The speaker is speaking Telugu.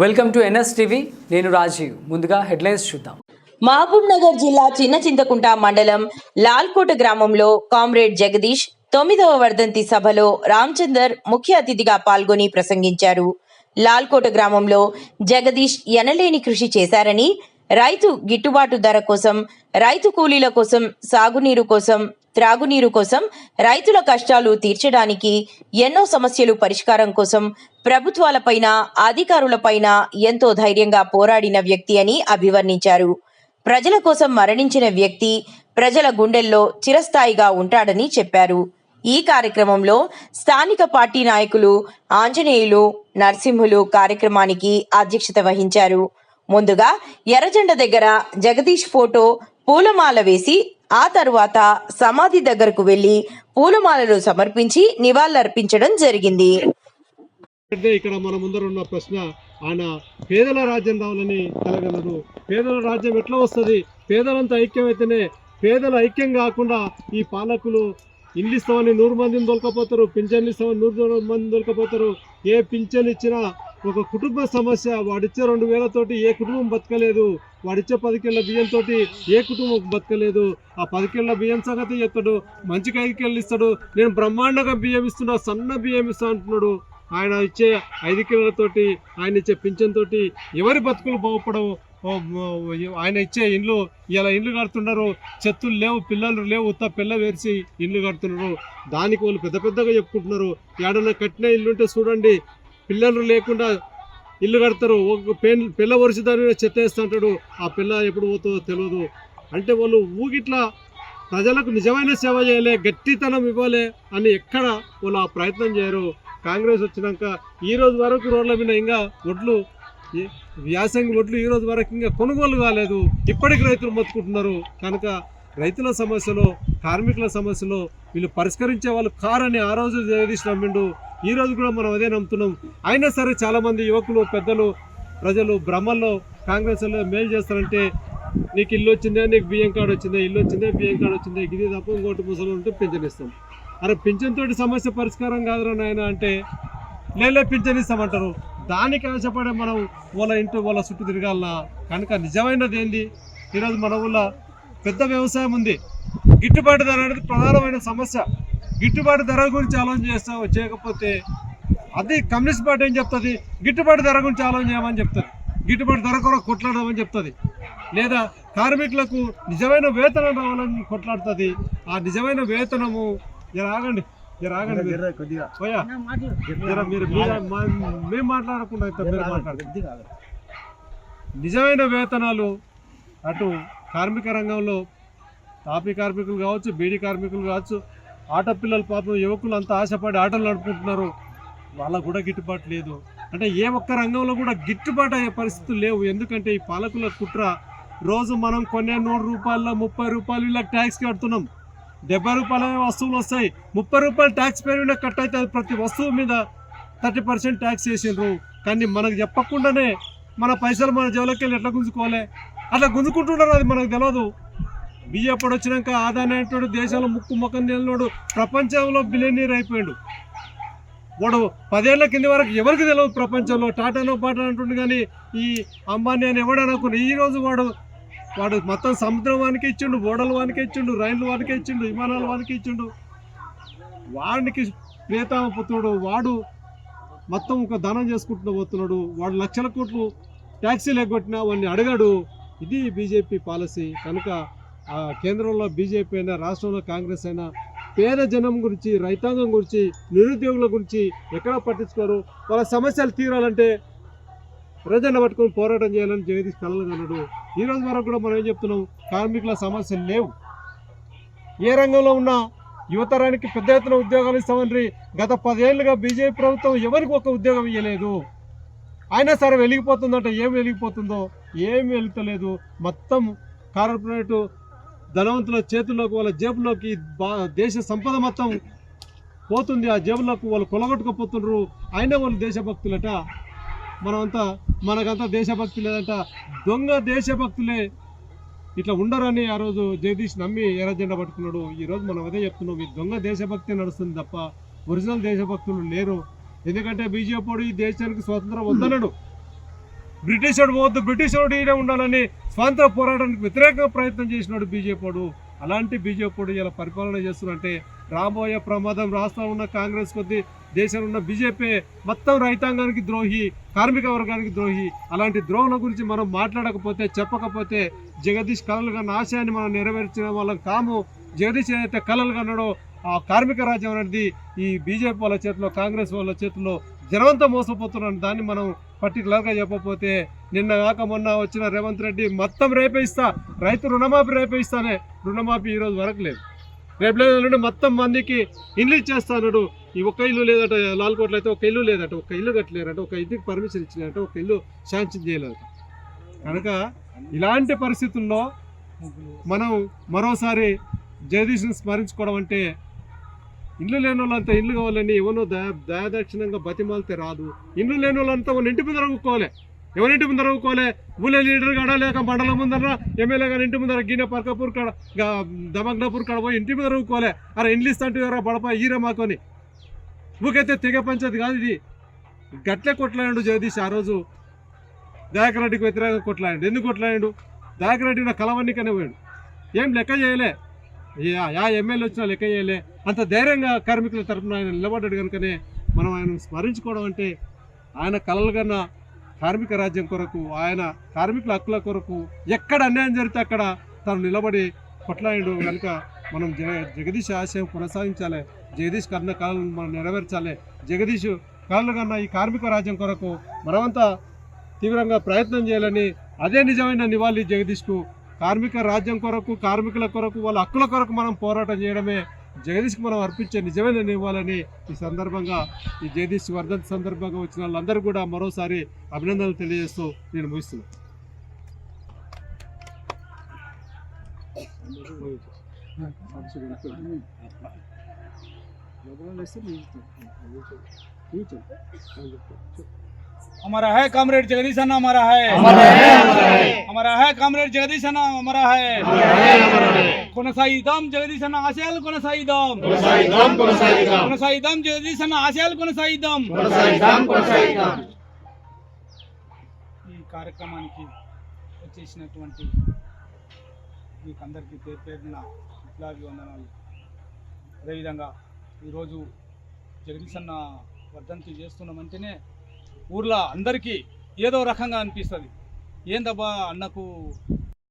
Welcome to NS TV. నేను రాజీవ్. ముందుగా హెడ్లైన్స్ చూద్దాం. మహబూబ్ నగర్ జిల్లా చిన్న చింతకుంట మండలం లాల్కోట గ్రామంలో కామ్రేడ్ జగదీష్ తొమ్మిదవ వర్ధంతి సభలో రామచందర్ ముఖ్య అతిథిగా పాల్గొని ప్రసంగించారు. లాల్కోట గ్రామంలో జగదీష్ ఎనలేని కృషి చేశారని రైతు గిట్టుబాటు ధర కోసం రైతు కూలీల కోసం సాగునీరు కోసం త్రాగునీరు కోసం రైతుల కష్టాలు తీర్చడానికి ఎన్నో సమస్యలు పరిష్కారం కోసం ప్రభుత్వాలపైన అధికారులపైన ఎంతో ధైర్యంగా పోరాడిన వ్యక్తి అని అభివర్ణించారు. ప్రజల కోసం మరణించిన వ్యక్తి ప్రజల గుండెల్లో చిరస్థాయిగా ఉంటాడని చెప్పారు. ఈ కార్యక్రమంలో స్థానిక పార్టీ నాయకులు ఆంజనేయులు నరసింహులు కార్యక్రమానికి అధ్యక్షత వహించారు. ముందుగా ఎర్రజెండ దగ్గర జగదీష్ ఫోటో పూలమాల వేసి ఆ తరువాత సమాధి దగ్గరకు వెళ్ళి పూలమాలలు సమర్పించి నివాళులర్పించడం జరిగింది. అంటే ఇక్కడ మన ముందర ఉన్న ప్రశ్న ఆయన పేదల రాజ్యం రావాలని కలగలరు. పేదల రాజ్యం ఎట్లా వస్తుంది? పేదలంతా ఐక్యమైతేనే పేదల ఐక్యం కాకుండా ఈ పాలకులు ఇల్లు ఇస్తామని నూరు మందిని దొరకపోతారు పింఛన్లు ఇస్తామని నూరు మందిని దొరకపోతారు ఏ పింఛన్ ఇచ్చినా ఒక కుటుంబ సమస్య వాడిచ్చే రెండు వేలతోటి ఏ కుటుంబం బతకలేదు వాడిచ్చే పదికేళ్ళ బియ్యంతో ఏ కుటుంబం బతకలేదు ఆ పదికేళ్ళ బియ్యం సంగతి చెప్తాడు మంచి ఐదు కేళ్ళు ఇస్తాడు నేను బ్రహ్మాండంగా బియ్యం ఇస్తున్నా సన్న బియ్యం ఇస్తా అంటున్నాడు. ఆయన ఇచ్చే ఐదు కిలోలతోటి ఆయన ఇచ్చే పింఛన్తో ఎవరి బతుకులు బాగుపడవు? ఆయన ఇచ్చే ఇండ్లు ఇలా ఇండ్లు కడుతున్నారు చెత్తులు లేవు పిల్లలు లేవు ఉత్త పిల్ల వేసి ఇండ్లు కడుతున్నారు. దానికి వాళ్ళు పెద్ద పెద్దగా చెప్పుకుంటున్నారు. ఏడన్నా కట్టిన ఇల్లు ఉంటే చూడండి పిల్లలు లేకుండా ఇల్లు కడతారు. ఒక పెన్ పిల్ల వరిసి దాని మీద చెత్త ఆ పిల్ల ఎప్పుడు పోతుందో తెలియదు అంటే వాళ్ళు ఊగిట్లా ప్రజలకు నిజమైన సేవ చేయలే గట్టితనం ఇవ్వాలి అని ఎక్కడ వాళ్ళు ఆ ప్రయత్నం చేయరు. కాంగ్రెస్ వచ్చినాక ఈ రోజు వరకు రోడ్ల మీద ఇంకా ఒడ్లు వ్యాసంగి ఒడ్లు ఈ రోజు వరకు ఇంకా కొనుగోలు కాలేదు. ఇప్పటికి రైతులు మొత్తుకుంటున్నారు. కనుక రైతుల సమస్యలు కార్మికుల సమస్యలు వీళ్ళు పరిష్కరించే వాళ్ళు కారని ఆ రోజు జగదీష్ నమ్మిండు. ఈ రోజు కూడా మనం అదే నమ్ముతున్నాం. అయినా సరే చాలామంది యువకులు పెద్దలు ప్రజలు భ్రమల్లో కాంగ్రెస్లో మేలు చేస్తారంటే నీకు ఇల్లు వచ్చిందే నీకు బియ్యం కార్డు వచ్చిందే ఇల్లు వచ్చిందే బియ్యం కార్డు వచ్చిందే ఇది తప్ప ఇంకోటి ముసలు ఉంటే పింఛన్ ఇస్తాం. అరే పింఛన్ తోటి సమస్య పరిష్కారం కాదురా నాయన అంటే లేలే పింఛన్ ఇస్తామంటారు. దానికి ఆశపడే మనం వాళ్ళ ఇంటి వాళ్ళ చుట్టూ తిరగాలనా? కనుక నిజమైనది ఏంది? ఈరోజు మన ఊళ్ళో పెద్ద వ్యవసాయం ఉంది. గిట్టుబాటు ధర అనేది ప్రధానమైన సమస్య. గిట్టుబాటు ధర గురించి ఆలోచన చేస్తా చేయకపోతే అది కమ్యూనిస్ట్ పార్టీ ఏం చెప్తుంది? గిట్టుబాటు ధర గురించి ఆలోచన చేయమని చెప్తుంది. గిట్టుబాటు ధర కొరకు కొట్లాడమని చెప్తుంది. లేదా కార్మికులకు నిజమైన వేతనం రావాలని కొట్లాడుతుంది. ఆ నిజమైన వేతనము జర ఆగండి. మీరు. పోయా? జర మీరు మీరు- మా- మేము మాట్లాడకుండా అయితే మీరు మాట్లాడండి నిజమైన వేతనాలు అటు కార్మిక రంగంలో తాపీ కార్మికులు కావచ్చు బీడీ కార్మికులు కావచ్చు ఆటపిల్లలు పాపం యువకులు అంతా ఆశపడి ఆటలు నడుపుకుంటున్నారు. వాళ్ళకు కూడా గిట్టుబాటు లేదు. అంటే ఏ ఒక్క రంగంలో కూడా గిట్టుబాటు అయ్యే పరిస్థితులు లేవు. ఎందుకంటే ఈ పాలకుల కుట్ర రోజు మనం కొనే నూరు రూపాయల్లో ముప్పై రూపాయలు ఇలా ట్యాక్స్ కడుతున్నాం. డెబ్బై రూపాయల వస్తువులు వస్తాయి. ముప్పై రూపాయలు ట్యాక్స్ పేరు కట్ అయితే ప్రతి వస్తువు మీద థర్టీ పర్సెంట్ ట్యాక్స్ వేసిండ్రు. కానీ మనకు చెప్పకుండానే మన పైసలు మన జేబులోకి వెళ్ళి ఎట్లా గుంజుకోవాలి? అట్లా గుంజుకుంటున్నారు అది మనకు తెలియదు బియ్యప్పుడు వచ్చినాక ఆదాని అంటాడు దేశంలో ముక్కు ముఖం తెలియనోడు ప్రపంచంలో బిలియనీర్ అయిపోయాడు. వాడు పదేళ్ళ కింద వరకు ఎవరికి తెలియదు ప్రపంచంలో. టాటానో పాటా అంటుండు కానీ ఈ అంబానీ అని ఎవడనుకుని ఈరోజు ఈ రోజు వాడు వాడు మొత్తం సముద్రం వానికి ఇచ్చిండు ఓడల వానికి ఇచ్చిండు రైలు వానికి ఇచ్చిండు విమానాల వానికి ఇచ్చిండు. వాడికి ప్రేతామ పుత్రుడు వాడు మొత్తం ఒక దానం చేసుకుంటూ పోతున్నాడు. వాడు లక్షల కోట్లు ట్యాక్సీలు ఎగ్గొట్టినా వాడిని అడగాడు. ఇది బీజేపీ పాలసీ. కనుక కేంద్రంలో బీజేపీ అయినా రాష్ట్రంలో కాంగ్రెస్ అయినా పేద జనం గురించి రైతాంగం గురించి నిరుద్యోగుల గురించి ఎక్కడ పట్టించుకోరు? వాళ్ళ సమస్యలు తీరాలంటే ప్రజలను పట్టుకొని పోరాటం చేయాలని జగదీష్ కలలుగన్నాడు ఈ రోజు వరకు కూడా మనం ఏం చెప్తున్నాం? కార్మికుల సమస్యలు లేవు. ఏ రంగంలో ఉన్నా యువతరానికి పెద్ద ఎత్తున ఉద్యోగాలు ఇస్తామని గత పదేళ్ళుగా బీజేపీ ప్రభుత్వం ఎవరికి ఒక ఉద్యోగం ఇవ్వలేదు అయినా సరే వెలిగిపోతుందంటే. ఏం వెలిగిపోతుందో? ఏమి వెళ్తలేదు. మొత్తం కార్పొరేటు ధనవంతుల చేతుల్లోకి వాళ్ళ జేబులోకి బా దేశ సంపద మొత్తం పోతుంది. ఆ జేబులోకి వాళ్ళు కొలగొట్టుకుపోతున్నారు అయినా వాళ్ళు దేశభక్తులట. మనమంతా మనకంతా దేశభక్తి లేదంట దొంగ దేశభక్తులే ఇట్లా ఉండరని ఆ రోజు జగదీష్ నమ్మి ఎర్రజెండా పట్టుకున్నాడు. ఈరోజు మనం అదే చెప్తున్నాం. ఈ దొంగ దేశభక్తి నడుస్తుంది తప్ప ఒరిజినల్ దేశభక్తులు లేరు. ఎందుకంటే బీజేపీ ఈ దేశానికి స్వతంత్రం వద్దనడు బ్రిటిష్ వాడు పోవద్దు బ్రిటిష్ వాడు ఈయన ఉండాలని స్వాతంత్ర పోరాటానికి వ్యతిరేకంగా ప్రయత్నం చేసినాడు బీజేపీ వాడు. అలాంటి బీజేపీ ఇలా పరిపాలన చేస్తున్నారంటే రాబోయే ప్రమాదం రాష్ట్రంలో ఉన్న కాంగ్రెస్ కొద్ది దేశంలో ఉన్న బీజేపీ మొత్తం రైతాంగానికి ద్రోహి కార్మిక వర్గానికి ద్రోహి. అలాంటి ద్రోహుల గురించి మనం మాట్లాడకపోతే చెప్పకపోతే జగదీష్ కలలు కన్న ఆశయాన్ని మనం నెరవేర్చిన వాళ్ళం కాము. జగదీష్ ఏదైతే కలలు కన్నాడో ఆ కార్మిక రాజ్యం అనేది ఈ బీజేపీ వాళ్ళ చేతిలో కాంగ్రెస్ వాళ్ళ చేతిలో జనవంతా మోసపోతున్నాను దాన్ని మనం పర్టికులర్గా చెప్పకపోతే నిన్న కాక మొన్న వచ్చిన రేవంత్ రెడ్డి మొత్తం రేపే ఇస్తా రైతు రుణమాఫీ రేపే ఇస్తానే రుణమాఫీ ఈ రోజు వరకు లేదు. రేపు లేదు మొత్తం మందికి ఇల్లు ఇచ్చేస్తాడు ఈ ఒక్క ఇల్లు లేదట లాల్కోట్లో అయితే ఒక ఇల్లు లేదట ఒక ఇల్లు కట్టలేరట ఒక ఇంటికి పర్మిషన్ ఇచ్చినారట ఒక ఇల్లు శాంక్షన్ చేయలేదట. కనుక ఇలాంటి పరిస్థితుల్లో మనం మరోసారి జగదీష్ని స్మరించుకోవడం అంటే ఇల్లు లేని వాళ్ళంతా ఇల్లు కావాలని ఎవరో దయా దయాదక్షిణంగా బతిమాలితే రాదు. ఇల్లు లేని వాళ్ళంతా వాళ్ళ ఇంటి ముందర ఊక్కోవాలి ఎవరింటి ముందర ఊక్కోవాలి ఊళ్ళో లీడర్ కాడ లేక మండలం ముందర? ఎమ్మెల్యే గారి ఇంటి ముందర గిన్నె పర్కపూర్ కాడ దమగ్నపూర్ కాడ పోయి ఇంటి ముందర ఊక్కోవాలి అరే ఇండ్లు ఇస్తాంటే ఎవరా బడప? ఈర మాకొని ఊకైతే తెగ పంచాయతీ కాదు ఇది. గట్లే కొట్లాడు జగదీష్ ఆ రోజు. దయాకర్ రెడ్డికి వ్యతిరేకంగా కొట్లాడు ఎందుకు కొట్లాడు దయాకర్ రెడ్డి నా కలవన్నికనే పోయాడు. ఏం లెక్క చేయలే? యా ఎమ్మెల్యే వచ్చినా లెక్క చేయలే. అంత ధైర్యంగా కార్మికుల తరపున ఆయన నిలబడ్డాడు కనుకనే మనం ఆయన స్మరించుకోవడం అంటే ఆయన కలలు కన్నా కార్మిక రాజ్యం కొరకు ఆయన కార్మికుల హక్కుల కొరకు ఎక్కడ అన్యాయం జరిగితే అక్కడ తను నిలబడి కొట్లాడు కనుక మనం జగ జగదీష్ ఆశయం కొనసాగించాలి. జగదీష్ కన్న కళలను మనం నెరవేర్చాలి. జగదీష్ కళలు కన్నా ఈ కార్మిక రాజ్యం కొరకు మనమంతా తీవ్రంగా ప్రయత్నం చేయాలని అదే నిజమైన నివాళి జగదీష్కు కార్మిక రాజ్యం కొరకు కార్మికుల కొరకు వాళ్ళ హక్కుల కొరకు మనం పోరాటం చేయడమే జగదీష్కి మనం అర్పించే నిజమైన ఇవ్వాలని ఈ సందర్భంగా ఈ జగదీష్ వర్ధంతి సందర్భంగా వచ్చిన వాళ్ళందరూ కూడా మరోసారి అభినందనలు తెలియజేస్తూ నేను ముగిస్తున్నాను हमारा है कामरेड जगदीश अन्ना हमारा है हमारा है कामरेड जगदीश अन्ना हमारा है కొనసాగిద్దాం జగదీశ్ అన్న ఆశయాలు కొనసాగిద్దాం కొనసాగిద్దాం జగదీశ్ అన్న ఆశయాలు కొనసాగిద్దాం ఈ కార్యక్రమానికి వచ్చేసినటువంటి మీకు అందరికీ పేరు పేరున విప్లవి వందనాలు అదేవిధంగా ఈరోజు జగదీశ్ అన్న వర్ధంతి చేస్తున్నామంటేనే ఊర్లో అందరికీ ఏదో రకంగా అనిపిస్తుంది. ఏందబ్బా అన్నకు